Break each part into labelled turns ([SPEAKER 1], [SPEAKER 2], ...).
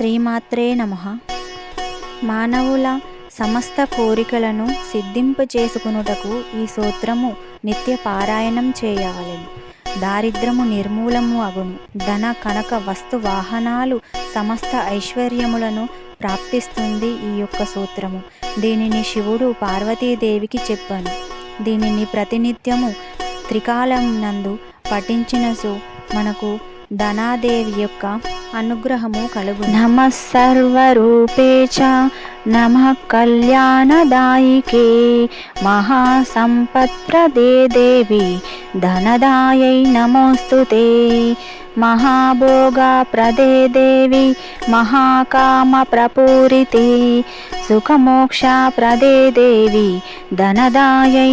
[SPEAKER 1] శ్రీమాత్రే నమ. మానవుల సమస్త కోరికలను సిద్ధింపచేసుకునుటకు ఈ సూత్రము నిత్య పారాయణం చేయవలెను దారిద్రము నిర్మూలము అగును. ధన కనక వస్తు వాహనాలు సమస్త ఐశ్వర్యములను ప్రాప్తిస్తుంది ఈ యొక్క సూత్రము దీనిని శివుడు పార్వతీదేవికి చెప్పాను. దీనిని ప్రతినిత్యము త్రికాలం నందు పఠించినసు మనకు ధనాదేవి యొక్క అనుగ్రహము కలుగు. నమ సర్వరూపే చ నమ కళ్యాణదాయికే మహాసంపత్రదే దేవి ధనదాయై నమోస్తుతే మహాభోగప్రదే దేవి మహాకామప్రపూరితే సుఖమోక్షప్రదే దేవి ధనదాయై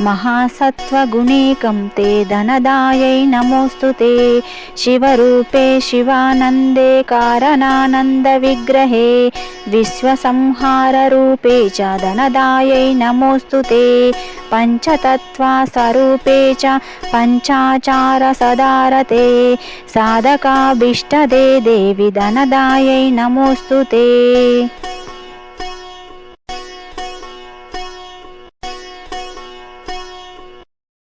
[SPEAKER 1] ఉద్యాదిత్యమండలే శివతత్వప్రదే దేవి ధనదాయై నమోస్తుతే విష్ణురూపే విశ్వమతే విశ్వపాలనకారిణి మహాసత్వగుణేకం తే. ధనదాయై నమోస్తుతే శివరూపే శివానందే కారణానందవిగ్రహే విశ్వసంహారరూపే చ ధనదాయై నమోస్తుతే పంచతత్వస్వరూపే చ